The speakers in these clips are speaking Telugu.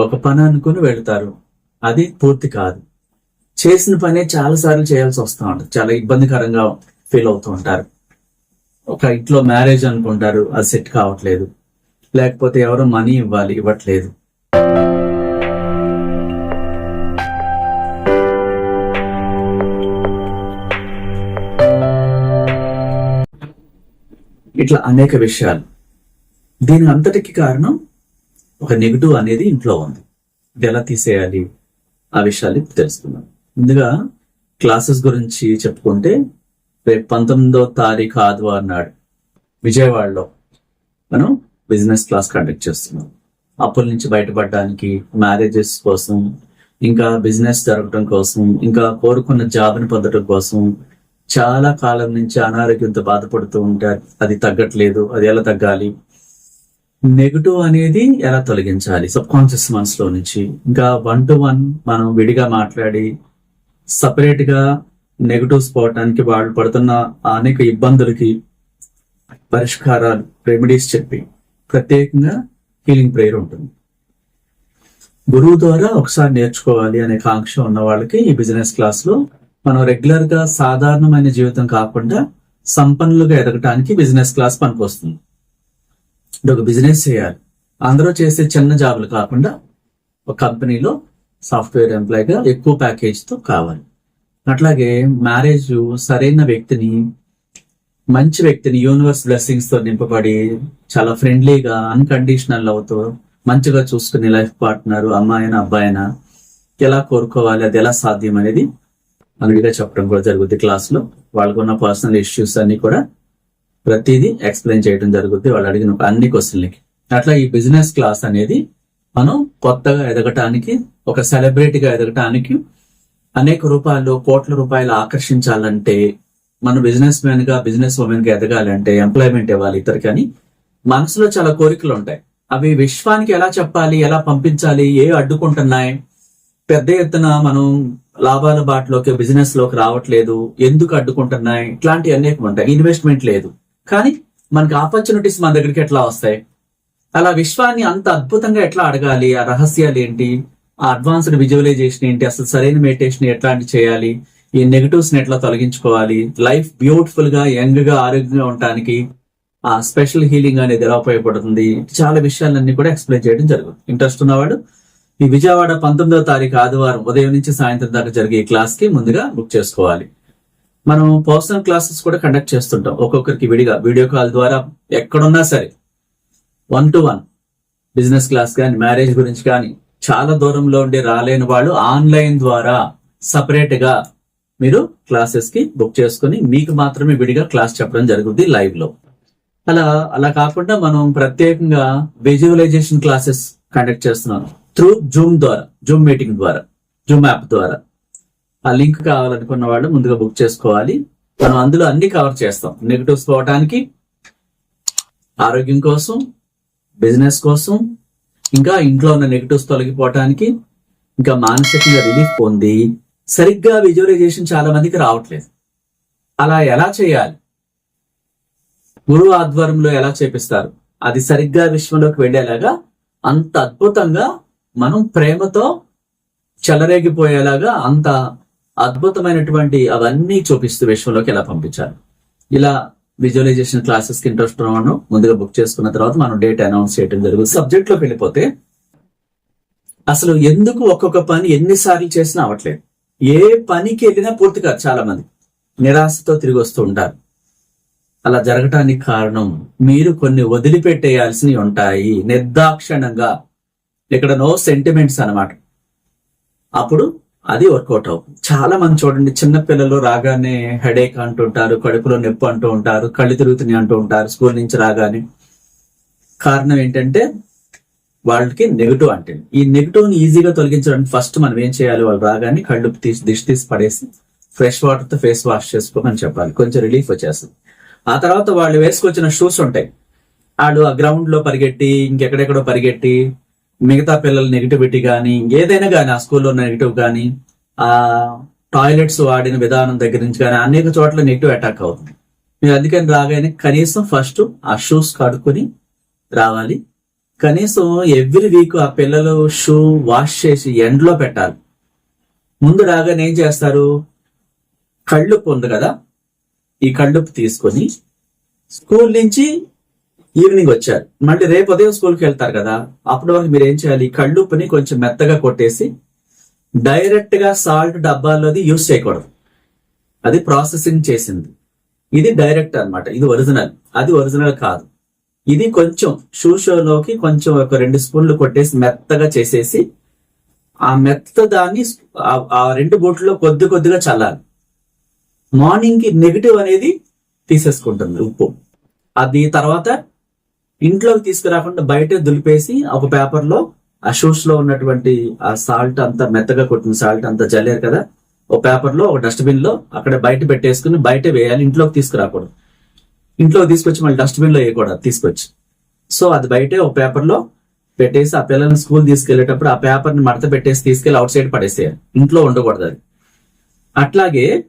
ఒక పని అనుకుని వెళ్తారు. అది పూర్తి కాదు. చేసిన పనే చాలా సార్లు చేయాల్సి వస్తూ ఉంటుంది. చాలా ఇబ్బందికరంగా ఫీల్ అవుతూ ఉంటారు. ఒక ఇంట్లో మ్యారేజ్ అనుకుంటారు. అది సెట్ కావట్లేదు. లేకపోతే ఎవరో మనీ ఇవ్వాలి ఇవ్వట్లేదు. ఇట్లా అనేక విషయాలు. దీని అంతటికి కారణం ఒక నెగిటివ్ అనేది ఇంట్లో ఉంది. ఇది ఎలా తీసేయాలి? ఆ విషయాలు తెలుసుకుందాం. ముందుగా క్లాసెస్ గురించి చెప్పుకుంటే రేపు పంతొమ్మిదో తారీఖు ఆదివారం నాడు విజయవాడలో మనం బిజినెస్ క్లాస్ కండక్ట్ చేస్తున్నాం. అప్పుల నుంచి బయటపడడానికి మ్యారేజెస్ కోసం ఇంకా బిజినెస్ జరగడం కోసం ఇంకా కోరుకున్న జాబ్ని పొందడం కోసం చాలా కాలం నుంచి అనారోగ్యంతో బాధపడుతూ ఉంటారు అది తగ్గట్లేదు. అది ఎలా తగ్గాలి? నెగటివ్ అనేది ఎలా తొలగించాలి? సబ్ కాన్షియస్ మనసులో నుంచి ఇంకా వన్ టు వన్ మనం విడిగా మాట్లాడి సపరేట్గా నెగటివ్స్ పోవటానికి వాళ్ళు పడుతున్న అనేక ఇబ్బందులకి పరిష్కారాలు రెమెడీస్ చెప్పి ప్రత్యేకంగా హీలింగ్ ప్రేయర్ ఉంటుంది. గురువు ద్వారా ఒకసారి నేర్చుకోవాలి అనే కాంక్ష ఉన్న వాళ్ళకి ఈ బిజినెస్ క్లాస్లో మనం రెగ్యులర్గా సాధారణమైన జీవితం కాకుండా సంపన్నులుగా ఎదగటానికి బిజినెస్ క్లాస్ పనికొస్తుంది. అంటే ఒక బిజినెస్ చేయాలి. అందరూ చేసే చిన్న జాబులు కాకుండా ఒక కంపెనీలో సాఫ్ట్వేర్ ఎంప్లాయీగా ఎక్కువ ప్యాకేజ్తో కావాలి. అట్లాగే మ్యారేజ్ సరైన వ్యక్తిని మంచి వ్యక్తిని యూనివర్స్ బ్లెస్సింగ్స్తో నింపబడి చాలా ఫ్రెండ్లీగా అన్కండిషనల్ అవుతూ మంచిగా చూసుకునే లైఫ్ పార్ట్నర్ అమ్మాయినా అబ్బాయినా ఎలా కోరుకోవాలి అది ఎలా సాధ్యం అనేది అనుడిగా చెప్పడం కూడా జరుగుద్ది క్లాస్లో. వాళ్ళకున్న పర్సనల్ ఇష్యూస్ అన్ని కూడా ప్రతిదీ ఎక్స్ప్లెయిన్ చేయడం జరుగుద్ది. వాళ్ళు అడిగిన అన్ని క్వశ్చన్లకి అట్లా ఈ బిజినెస్ క్లాస్ అనేది మనం కొత్తగా ఎదగటానికి ఒక సెలబ్రిటీగా ఎదగటానికి అనేక రూపాయలు కోట్ల రూపాయలు ఆకర్షించాలంటే మనం బిజినెస్ మ్యాన్గా బిజినెస్ ఉమెన్గా ఎదగాలంటే ఎంప్లాయ్మెంట్ ఇవ్వాలి ఇద్దరికి కానీ మనసులో చాలా కోరికలు ఉంటాయి. అవి విశ్వానికి ఎలా చెప్పాలి ఎలా పంపించాలి ఏ అడ్డుకుంటున్నాయి? పెద్ద ఎత్తున మనం లాభాల బాటలోకి బిజినెస్లోకి రావట్లేదు. ఎందుకు అడ్డుకుంటున్నాయి? ఇట్లాంటివి అనేకం ఉంటాయి. ఇన్వెస్ట్మెంట్ లేదు. కానీ మనకి ఆపర్చునిటీస్ మన దగ్గరికి ఎట్లా వస్తాయి? అలా విశ్వాన్ని అంత అద్భుతంగా ఎట్లా అడగాలి? ఆ రహస్యాలు ఏంటి? ఆ అడ్వాన్స్డ్ విజువలైజేషన్ ఏంటి? అసలు సరైన మెడిటేషన్ ఎట్లాంటి చేయాలి? ఈ నెగటివ్స్ని ఎట్లా తొలగించుకోవాలి? లైఫ్ బ్యూటిఫుల్గా యంగ్గా ఆరోగ్యంగా ఉండటానికి ఆ స్పెషల్ హీలింగ్ అనేది ఎలా ఉపయోగపడుతుంది? చాలా విషయాలన్నీ కూడా ఎక్స్ప్లెయిన్ చేయడం జరుగుతుంది. ఇంట్రెస్ట్ ఉన్నవాడు ఈ విజయవాడ పంతొమ్మిదవ తారీఖు ఆదివారం ఉదయం నుంచి సాయంత్రం దాకా జరిగే క్లాస్కి ముందుగా బుక్ చేసుకోవాలి. మనం పర్సనల్ క్లాసెస్ కూడా కండక్ట్ చేస్తుంటాం. ఒక్కొక్కరికి విడిగా వీడియో కాల్ ద్వారా ఎక్కడున్నా సరే. One to one business class కానీ మ్యారేజ్ గురించి కానీ చాలా దూరంలో ఉండి రాలేని వాళ్ళు ఆన్లైన్ ద్వారా సపరేట్గా మీరు క్లాసెస్కి బుక్ చేసుకుని మీకు మాత్రమే విడిగా క్లాస్ చెప్పడం జరుగుతుంది లైవ్లో. అలా అలా కాకుండా మనం ప్రత్యేకంగా విజువలైజేషన్ క్లాసెస్ కండక్ట్ చేస్తున్నాం. త్రూ జూమ్ ద్వారా జూమ్ మీటింగ్ ద్వారా జూమ్ యాప్ ద్వారా. ఆ లింక్ కావాలనుకున్న వాళ్ళు ముందుగా బుక్ చేసుకోవాలి. మనం అందులో అన్ని కవర్ చేస్తాం. నెగిటివ్స్ పోవటానికి ఆరోగ్యం కోసం బిజినెస్ కోసం ఇంకా ఇంట్లో ఉన్న నెగిటివ్స్ తొలగిపోవటానికి ఇంకా మానసికంగా రిలీఫ్ పొంది సరిగ్గా విజువలైజేషన్ చాలా మందికి రావట్లేదు. అలా ఎలా చేయాలి? గురువు ఆధ్వర్యంలో ఎలా చేపిస్తారు? అది సరిగ్గా విశ్వంలోకి వెళ్ళేలాగా అంత అద్భుతంగా మనం ప్రేమతో చెలరేగిపోయేలాగా అంత అద్భుతమైనటువంటి అవన్నీ చూపిస్తూ విశ్వంలోకి ఎలా పంపించాలి ఇలా విజువలైజేషన్ క్లాసెస్కి ఇంట్రెస్ట్ ఉన్నవాడు ముందుగా బుక్ చేసుకున్న తర్వాత మనం డేట్ అనౌన్స్ చేయడం జరుగుతుంది. సబ్జెక్ట్లోకి వెళ్ళిపోతే అసలు ఎందుకు ఒక్కొక్క పని ఎన్నిసార్లు చేసినా అవ్వట్లేదు. ఏ పనికి వెళ్ళినా పూర్తి కాదు చాలా మంది నిరాశతో తిరిగి వస్తూ ఉంటారు. అలా జరగటానికి కారణం మీరు కొన్ని వదిలిపెట్టేయాల్సినవి ఉంటాయి. నిర్దాక్షణంగా. ఇక్కడ నో సెంటిమెంట్స్ అన్నమాట. అప్పుడు అది వర్కౌట్ అవుతుంది. చాలా మంది చూడండి చిన్న పిల్లలు రాగానే హెడేక్ అంటుంటారు కడుపులో నొప్పి అంటూ ఉంటారు కళ్ళు తిరుగుతున్నాయి అంటూ ఉంటారు స్కూల్ నుంచి రాగానే. కారణం ఏంటంటే వాళ్ళకి నెగిటివ్ అంటే ఈ నెగిటివ్ని ఈజీగా తొలగించడానికి ఫస్ట్ మనం ఏం చేయాలి? వాళ్ళు రాగానే కళ్ళు తీసి దిష్టి తీసి పడేసి ఫ్రెష్ వాటర్తో ఫేస్ వాష్ చేసుకోమని చెప్పాలి. కొంచెం రిలీఫ్ వచ్చేస్తుంది. ఆ తర్వాత వాళ్ళు వేసుకొచ్చిన షూస్ ఉంటాయి. వాళ్ళు ఆ గ్రౌండ్లో పరిగెట్టి ఇంకెక్కడెక్కడో పరిగెట్టి మిగతా పిల్లల నెగిటివిటీ కానీ ఏదైనా కానీ ఆ స్కూల్లో నెగిటివ్ కానీ ఆ టాయిలెట్స్ వాడిన విధానం దగ్గర నుంచి కానీ అనేక చోట్ల నెగిటివ్ అటాక్ అవుతుంది. మీరు అందుకని రాగానే కనీసం ఫస్ట్ ఆ షూస్ కడుక్కొని రావాలి. కనీసం ఎవ్రీ వీక్ ఆ పిల్లలు షూ వాష్ చేసి ఎండలో పెట్టాలి. ముందు రాగానే ఏం చేస్తారు? కళ్ళుప్పు ఉంది కదా ఈ కళ్ళుప్పు తీసుకొని స్కూల్ నుంచి ఈవినింగ్ వచ్చారు. మళ్ళీ రేపు ఉదయం స్కూల్కి వెళ్తారు కదా అప్పటి వరకు మీరు ఏం చేయాలి? కళ్ళుప్పుని కొంచెం మెత్తగా కొట్టేసి డైరెక్ట్గా సాల్ట్ డబ్బాలోది యూజ్ చేయకూడదు. అది ప్రాసెసింగ్ చేసింది. ఇది డైరెక్ట్ అన్నమాట. ఇది ఒరిజినల్ అది ఒరిజినల్ కాదు. ఇది కొంచెం షూషోలోకి కొంచెం ఒక రెండు స్పూన్లు కొట్టేసి మెత్తగా చేసేసి ఆ మెత్త దాన్ని ఆ- రెండు బొట్లో కొద్ది కొద్దిగా చల్లాలి. మార్నింగ్కి నెగిటివ్ అనేది తీసేసుకుంటుంది ఉప్పు. అది తర్వాత ఇంట్లోకి తీసుకురాకుండా బయట దులిపేసి ఒక పేపర్లో ఆ షూస్లో ఉన్నటువంటి ఆ సాల్ట్ అంతా మెత్తగా కొట్టిన సాల్ట్ అంతా జల్లారు కదా ఒక పేపర్లో ఒక డస్ట్బిన్లో అక్కడ బయట పెట్టేసుకుని బయట వేయాలి ఇంట్లోకి తీసుకురాకూడదు. ఇంట్లోకి తీసుకొచ్చి మళ్ళీ డస్ట్బిన్లో వేయకూడదు తీసుకొచ్చి. సో అది బయటే ఒక పేపర్లో పెట్టేసి ఆ పిల్లల్ని స్కూల్ తీసుకెళ్ళేటప్పుడు ఆ పేపర్ని మడత పెట్టేసి తీసుకెళ్ళి అవుట్ సైడ్ పడేసేయాలి. ఇంట్లో ఉండకూడదు అది. అట్లాగే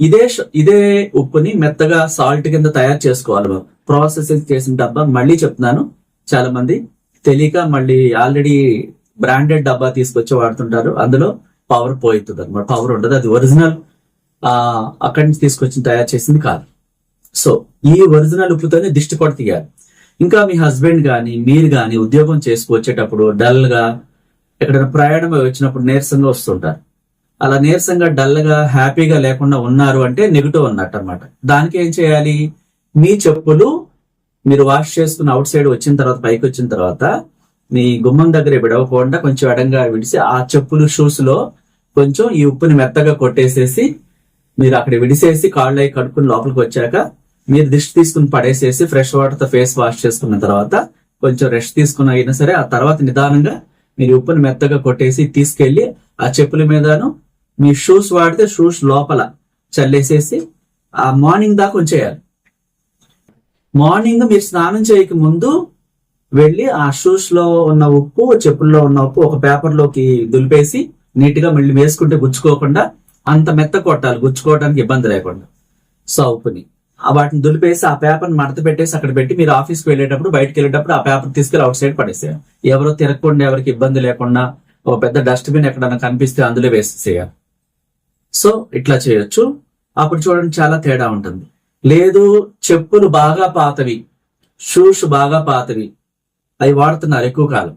ఇదే ఇదే ఉప్పుని మెత్తగా సాల్ట్ కింద తయారు చేసుకోవాలి ప్రాసెసింగ్ చేసిన డబ్బా మళ్ళీ చెప్తున్నాను. చాలా మంది తెలియక మళ్ళీ ఆల్రెడీ బ్రాండెడ్ డబ్బా తీసుకొచ్చి వాడుతుంటారు. అందులో పవర్ పోయితుంది అనమాట. పవర్ ఉండదు. అది ఒరిజినల్ ఆ అక్కడి నుంచి తీసుకొచ్చి తయారు చేసింది కాదు. సో ఈ ఒరిజినల్ ఉప్పుతోనే దిష్టి పొడ తీయాలి. ఇంకా మీ హస్బెండ్ కానీ మీరు కానీ ఉద్యోగం చేసుకొచ్చేటప్పుడు డల్గా ఎక్కడైనా ప్రయాణం వచ్చినప్పుడు నీరసంగా వస్తుంటారు. అలా నీరసంగా డల్గా హ్యాపీగా లేకుండా ఉన్నారు అంటే నెగిటివ్ అన్నట్టు అనమాట దానికి ఏం చేయాలి? మీ చెప్పులు మీరు వాష్ చేసుకుని అవుట్ సైడ్ వచ్చిన తర్వాత పైకి వచ్చిన తర్వాత మీ గుమ్మం దగ్గర విడవకుండా కొంచెం ఎడంగా విడిసి ఆ చెప్పులు షూస్లో కొంచెం ఈ ఉప్పుని మెత్తగా కొట్టేసేసి మీరు అక్కడ విడిసేసి కాళ్ళు అయి కడుక్కుని లోపలికి వచ్చాక మీరు దిష్టి తీసుకుని పడేసేసి ఫ్రెష్ వాటర్తో ఫేస్ వాష్ చేసుకున్న తర్వాత కొంచెం రెస్ట్ తీసుకున్న అయినా సరే ఆ తర్వాత నిదానంగా మీరు ఉప్పుని మెత్తగా కొట్టేసి తీసుకెళ్ళి ఆ చెప్పుల మీదను మీ షూస్ వాడితే షూస్ లోపల చల్లేసేసి ఆ మార్నింగ్ దాకా ఉంచేయాలి. మార్నింగ్ మీరు స్నానం చేయక ముందు వెళ్ళి ఆ షూస్లో ఉన్న ఉప్పు చెప్పుల్లో ఉన్న ఉప్పు ఒక పేపర్లోకి దులిపేసి నీట్గా మళ్ళీ వేసుకుంటే గుచ్చుకోకుండా అంత మెత్త కొట్టాలి. గుచ్చుకోవడానికి ఇబ్బంది లేకుండా. సో ఆ ఉప్పుని. వాటిని దులిపేసి ఆ పేపర్ని మడత పెట్టేసి అక్కడ పెట్టి మీరు ఆఫీస్కి వెళ్ళేటప్పుడు బయటకు వెళ్ళేటప్పుడు ఆ పేపర్ తీసుకెళ్ళి అవుట్ సైడ్ పడేసేయాలి. ఎవరో తిరగకుండా ఎవరికి ఇబ్బంది లేకుండా ఒక పెద్ద డస్ట్బిన్ ఎక్కడైనా కనిపిస్తే అందులో వేసేసేయాలి. సో ఇట్లా చేయొచ్చు. అప్పుడు చూడండి చాలా తేడా ఉంటుంది. లేదు చెప్పులు బాగా పాతవి షూస్ బాగా పాతవి అవి వాడుతున్నారు ఎక్కువ కాలం.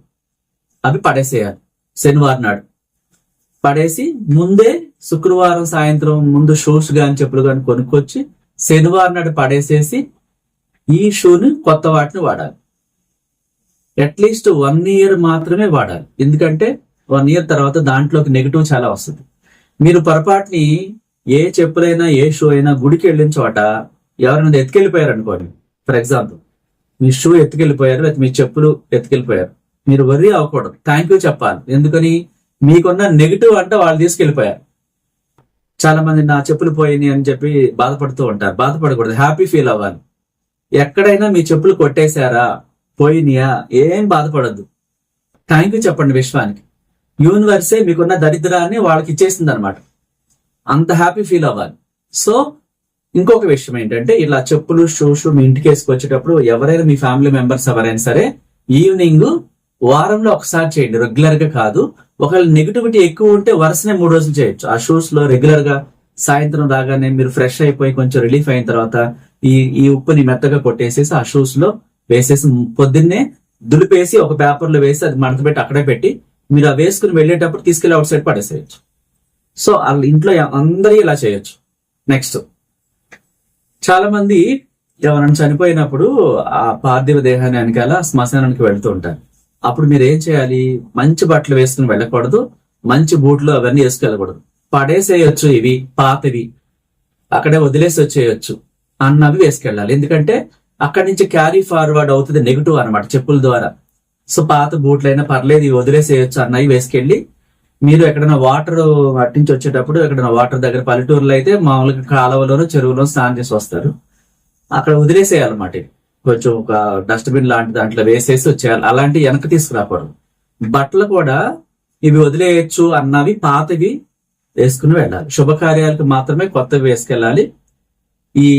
అవి పడేసేయాలి. శనివారం నాడు. పడేసి ముందే శుక్రవారం సాయంత్రం ముందు షూస్ కానీ చెప్పులు కానీ కొనుక్కొచ్చి శనివారం నాడు పడేసేసి ఈ షూని కొత్త వాటిని వాడాలి. అట్లీస్ట్ వన్ ఇయర్ మాత్రమే వాడాలి. ఎందుకంటే వన్ ఇయర్ తర్వాత దాంట్లోకి నెగిటివ్ చాలా వస్తుంది. మీరు పొరపాటుని ఏ చెప్పులైనా ఏ షూ అయినా గుడికి వెళ్ళిన చోట ఎవరైనా ఎత్తుకెళ్ళిపోయారు అనుకోండి. ఫర్ ఎగ్జాంపుల్ మీ షూ ఎత్తుకెళ్ళిపోయారు లేకపోతే మీ చెప్పులు ఎత్తుకెళ్ళిపోయారు. మీరు వరి అవ్వకూడదు. థ్యాంక్ యూ చెప్పాలి. ఎందుకని? మీకున్న నెగిటివ్ అంటే వాళ్ళు తీసుకెళ్ళిపోయారు. చాలా మంది నా చెప్పులు పోయినాయి అని చెప్పి బాధపడుతూ ఉంటారు. బాధపడకూడదు. హ్యాపీ ఫీల్ అవ్వాలి. ఎక్కడైనా మీ చెప్పులు కొట్టేశారా? పోయినాయా? ఏం బాధపడద్దు. థ్యాంక్ యూ చెప్పండి విశ్వానికి. యూనివర్సే మీకున్న దరిద్రాన్ని వాళ్ళకి ఇచ్చేసింది అనమాట అంత హ్యాపీ ఫీల్ అవ్వాలి. సో ఇంకొక విషయం ఏంటంటే ఇలా చెప్పులు షూస్ మీ ఇంటికి వేసుకొచ్చేటప్పుడు ఎవరైనా మీ ఫ్యామిలీ మెంబర్స్ ఎవరైనా సరే ఈవినింగ్ వారంలో ఒకసారి చేయండి. రెగ్యులర్గా కాదు. ఒకవేళ నెగిటివిటీ ఎక్కువ ఉంటే వరుసనే మూడు రోజులు చేయొచ్చు. ఆ షూస్లో రెగ్యులర్గా సాయంత్రం రాగానే మీరు ఫ్రెష్ అయిపోయి కొంచెం రిలీఫ్ అయిన తర్వాత ఈ ఈ ఉప్పుని మెత్తగా కొట్టేసేసి ఆ షూస్లో వేసేసి పొద్దున్నే దులిపేసి ఒక పేపర్లో వేసి అది మడత పెట్టి అక్కడే పెట్టి మీరు ఆ వేసుకుని వెళ్ళేటప్పుడు తీసుకెళ్ళి అవుట్ సైడ్ పడేసేయచ్చు. సో వాళ్ళ ఇంట్లో అందరూ ఇలా చేయొచ్చు. నెక్స్ట్ చాలా మంది ఎవరైనా చనిపోయినప్పుడు ఆ పార్థివ దేహాన్ని వెనకాల శ్మశానానికి వెళ్తూ ఉంటారు. అప్పుడు మీరు ఏం చేయాలి? మంచి బట్టలు వేసుకుని వెళ్ళకూడదు. మంచి బూట్లు అవన్నీ వేసుకెళ్ళకూడదు. పడేసేయచ్చు ఇవి పాతవి. అక్కడే వదిలేసి వచ్చేయచ్చు. అన్నవి వేసుకెళ్ళాలి. ఎందుకంటే అక్కడి నుంచి క్యారీ ఫార్వర్డ్ అవుతుంది నెగిటివ్ అన్నమాట చెప్పుల ద్వారా. సో పాత బూట్లైనా పర్లేదు ఇవి వదిలేసేయచ్చు అన్నవి వేసుకెళ్ళి మీరు ఎక్కడైనా వాటర్ అట్టించి వచ్చేటప్పుడు ఎక్కడైనా వాటర్ దగ్గర పల్లెటూరులో అయితే మామూలుగా కాలువలోనో చెరువులో స్నానం చేసి వస్తారు అక్కడ వదిలేసేయాలన్నమాట కొంచెం ఒక డస్ట్బిన్ లాంటి దాంట్లో వేసేసి వచ్చేయాలి అలాంటి వెనక తీసుకురాకూడదు బట్టలు కూడా ఇవి వదిలేయచ్చు అన్నవి పాతవి వేసుకుని వెళ్ళాలి శుభకార్యాలకు మాత్రమే కొత్తవి వేసుకెళ్ళాలి ఈ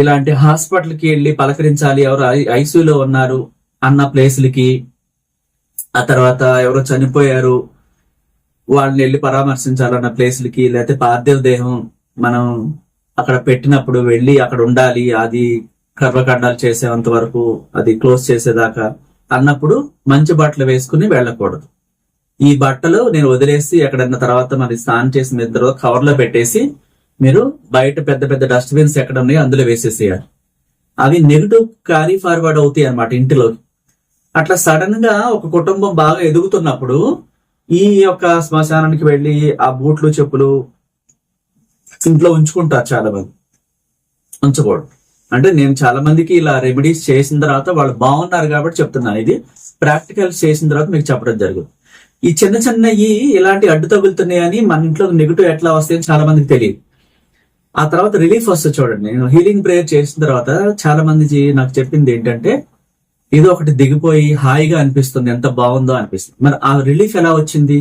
ఇలాంటి హాస్పిటల్కి వెళ్ళి పలకరించాలి ఎవరు ఐసీయూలో ఉన్నారు అన్న ప్లేసులకి ఆ తర్వాత ఎవరో చనిపోయారు. వాళ్ళని వెళ్ళి పరామర్శించాలన్న ప్లేస్లకి లేకపోతే పార్థివ దేహం మనం అక్కడ పెట్టినప్పుడు వెళ్ళి అక్కడ ఉండాలి. అది కర్మకాండాలు చేసేంత వరకు అది క్లోజ్ చేసేదాకా అన్నప్పుడు మంచి బట్టలు వేసుకుని వెళ్ళకూడదు. ఈ బట్టలు నేను వదిలేసి ఎక్కడన్నా తర్వాత మరి స్నానం చేసిన ఇద్దరు కవర్లో పెట్టేసి మీరు బయట పెద్ద పెద్ద డస్ట్బిన్స్ ఎక్కడ ఉన్నాయో అందులో వేసేసేయాలి. అవి నెగిటివ్ క్యారీ ఫార్వర్డ్ అవుతాయి అన్నమాట ఇంటిలో అట్లా సడన్గా ఒక కుటుంబం బాగా ఎదుగుతున్నప్పుడు ఈ యొక్క శ్మశానానికి వెళ్ళి ఆ బూట్లు చెప్పులు ఇంట్లో ఉంచుకుంటారు చాలా మంది ఉంచకూడదు. అంటే నేను చాలా మందికి ఇలా రెమెడీస్ చేసిన తర్వాత వాళ్ళు బాగున్నారు కాబట్టి చెప్తున్నాను. ఇది ప్రాక్టికల్ చేసిన తర్వాత మీకు చెప్పడం జరుగుతుంది. ఈ చిన్న చిన్నవి ఇలాంటి అడ్డు తగులుతున్నాయని మన ఇంట్లో నెగిటివ్ ఎట్లా వస్తాయని చాలా మందికి తెలియదు. ఆ తర్వాత రిలీఫ్ వస్తుంది చూడండి. నేను హీలింగ్ ప్రేయర్ చేసిన తర్వాత చాలా మంది నాకు చెప్పింది ఏంటంటే ఏదో ఒకటి దిగిపోయి హాయిగా అనిపిస్తుంది ఎంత బాగుందో అనిపిస్తుంది. మరి ఆ రిలీఫ్ ఎలా వచ్చింది?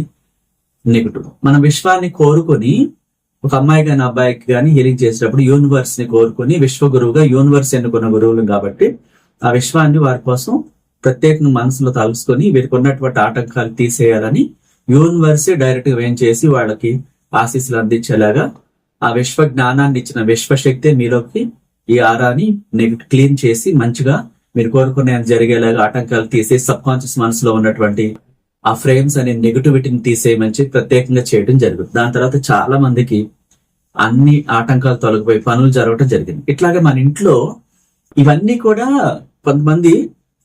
నెగిటివ్. మన విశ్వాన్ని కోరుకొని ఒక అమ్మాయి కానీ అబ్బాయికి కానీ హీలింగ్ చేసేటప్పుడు యూనివర్స్ని కోరుకొని విశ్వ గురువుగా యూనివర్స్ ఎన్నుకున్న గురువులు కాబట్టి ఆ విశ్వాన్ని వారి కోసం ప్రత్యేకంగా మనసులో తలుసుకొని వీరికి ఉన్నటువంటి ఆటంకాలు తీసేయాలని యూనివర్స్ డైరెక్ట్గా ఏం చేసి వాళ్ళకి ఆశీస్సులు అందించేలాగా ఆ విశ్వ జ్ఞానాన్ని ఇచ్చిన విశ్వశక్తి మీలోకి ఈ ఆరాని నెగిటివ్ క్లీన్ చేసి మంచిగా మీరు కోరుకునే జరిగేలాగా ఆటంకాలు తీసేసి సబ్ కాన్షియస్ మనసులో ఉన్నటువంటి ఆ ఫ్రేమ్స్ అనే నెగిటివిటీని తీసేయమని ప్రత్యేకంగా చేయడం జరుగుతుంది. దాని తర్వాత చాలా మందికి అన్ని ఆటంకాలు తొలగిపోయి పనులు జరగటం జరిగింది. ఇట్లాగే మన ఇంట్లో ఇవన్నీ కూడా కొంతమంది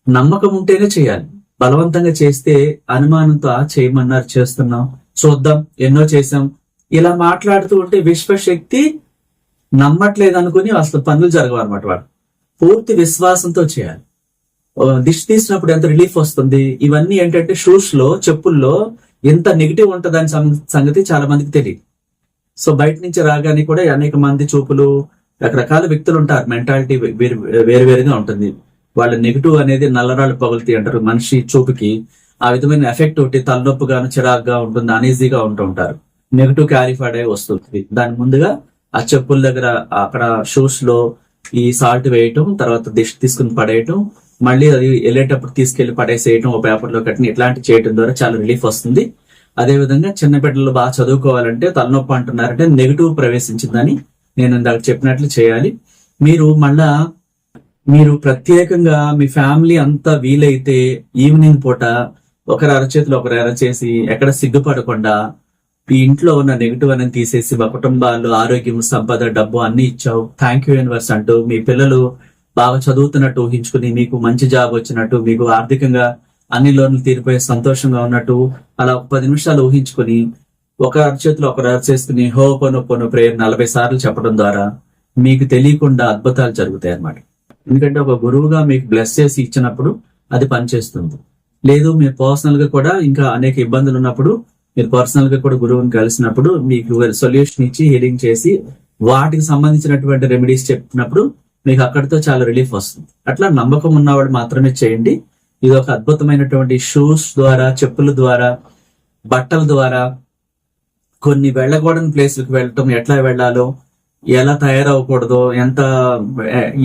నమ్మకం ఉంటేనే చేయాలి. బలవంతంగా చేస్తే అనుమానంతో చేయమన్నారు చేస్తున్నాం చూద్దాం ఎన్నో చేసాం ఇలా మాట్లాడుతూ ఉంటే విశ్వశక్తి నమ్మట్లేదు అనుకుని అసలు పనులు జరగవు అనమాట వాడు పూర్తి విశ్వాసంతో చేయాలి. దిష్టి తీసినప్పుడు ఎంత రిలీఫ్ వస్తుంది? ఇవన్నీ ఏంటంటే షూస్లో చెప్పుల్లో ఎంత నెగిటివ్ ఉంటుందని సం- సంగతి చాలా మందికి తెలియదు. సో బయట నుంచి రాగానే కూడా అనేక మంది చూపులు రకరకాల వ్యక్తులు ఉంటారు. మెంటాలిటీ వేరు వేరుగా ఉంటుంది. వాళ్ళ నెగిటివ్ అనేది నల్లరాళ్ళు పగులుతాయి అంటారు మనిషి చూపుకి ఆ విధమైన ఎఫెక్ట్ ఒకటి తలనొప్పిగాను చిరాగ్గా ఉంటుంది అనీజీగా ఉంటూ ఉంటారు. నెగిటివ్ క్యారిఫైడ్ అయి వస్తుంది. దాని ముందుగా ఆ చెప్పుల దగ్గర అక్కడ షూస్లో ఈ సాల్ట్ వేయటం తర్వాత దిష్టి తీసుకుని పడేయటం మళ్ళీ అది వెళ్ళేటప్పుడు తీసుకెళ్ళి పడేసేయటం ఒక పేపర్లో కట్టిన ఇట్లాంటి చేయటం ద్వారా చాలా రిలీఫ్ వస్తుంది. అదేవిధంగా చిన్న బిడ్డలు బాగా చదువుకోవాలంటే తలనొప్పి అంటున్నారంటే నెగిటివ్ ప్రవేశించిందని నేను ఇందాక చెప్పినట్లు చేయాలి. మీరు మళ్ళా మీరు ప్రత్యేకంగా మీ ఫ్యామిలీ అంతా వీలైతే ఈవినింగ్ పూట ఒకరి అరచేతులు ఒకరు అరచేసి ఎక్కడ సిగ్గుపడకుండా ఈ ఇంట్లో ఉన్న నెగిటివ్ అని తీసేసి మా కుటుంబాలు ఆరోగ్యం సంపద డబ్బు అన్ని ఇచ్చావు. థ్యాంక్ యూ యూనివర్స్ అంటూ మీ పిల్లలు బాగా చదువుతున్నట్టు ఊహించుకుని మీకు మంచి జాబ్ వచ్చినట్టు మీకు ఆర్థికంగా అన్ని లోన్లు తీరిపోయి సంతోషంగా ఉన్నట్టు అలా ఒక పది నిమిషాలు ఊహించుకుని ఒక అరచేతిలో ఒకరు చేసుకుని హో పను పను ప్రేయర్ నలభై సార్లు చెప్పడం ద్వారా మీకు తెలియకుండా అద్భుతాలు జరుగుతాయి అన్నమాట. ఎందుకంటే ఒక గురువుగా మీకు బ్లెస్ చేసి ఇచ్చినప్పుడు అది పనిచేస్తుంది. లేదు మీ పర్సనల్గా కూడా ఇంకా అనేక ఇబ్బందులు ఉన్నప్పుడు మీరు పర్సనల్గా కూడా గురువుని కలిసినప్పుడు మీకు సొల్యూషన్ ఇచ్చి హీలింగ్ చేసి వాటికి సంబంధించినటువంటి రెమెడీస్ చెప్పినప్పుడు మీకు అక్కడితో చాలా రిలీఫ్ వస్తుంది. అట్లా నమ్మకం ఉన్నవాడు మాత్రమే చేయండి. ఇది ఒక అద్భుతమైనటువంటి షూస్ ద్వారా చెప్పుల ద్వారా బట్టల ద్వారా కొన్ని వెళ్ళకూడని ప్లేస్లకు వెళ్ళటం ఎట్లా వెళ్ళాలో ఎలా తయారవ్వకూడదో ఎంత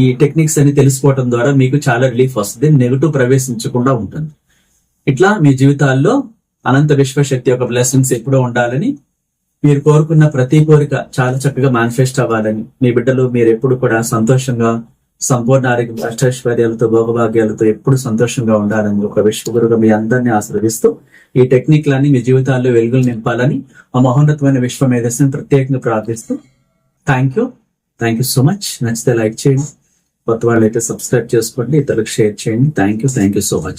ఈ టెక్నిక్స్ అని తెలుసుకోవడం ద్వారా మీకు చాలా రిలీఫ్ వస్తుంది. నెగిటివ్ ప్రవేశించకుండా ఉంటుంది. ఇట్లా మీ జీవితాల్లో అనంత విశ్వశక్తి యొక్క బ్లెస్సింగ్స్ ఎప్పుడూ ఉండాలని మీరు కోరుకున్న ప్రతి కోరిక చాలా చక్కగా మేనిఫెస్ట్ అవ్వాలని. మీ బిడ్డలు మీరు ఎప్పుడు కూడా సంతోషంగా సంపూర్ణ ఆరోగ్యం అష్టైశ్వర్యాలతో భోగభాగ్యాలతో ఎప్పుడు సంతోషంగా ఉండాలని ఒక విశ్వగురుగా మీ అందరినీ ఆశీర్వదిస్తూ ఈ టెక్నిక్లన్నీ మీ జీవితాల్లో వెలుగులు నింపాలని ఆ మహోన్నతమైన విశ్వ మేధస్సుని ప్రత్యేకంగా ప్రార్థిస్తూ thank you thank you so much నచ్చితే లైక్ చేయండి. కొత్త వాళ్ళు అయితే సబ్స్క్రైబ్ చేసుకోండి. ఇతరులకు షేర్ చేయండి. Thank you thank you so much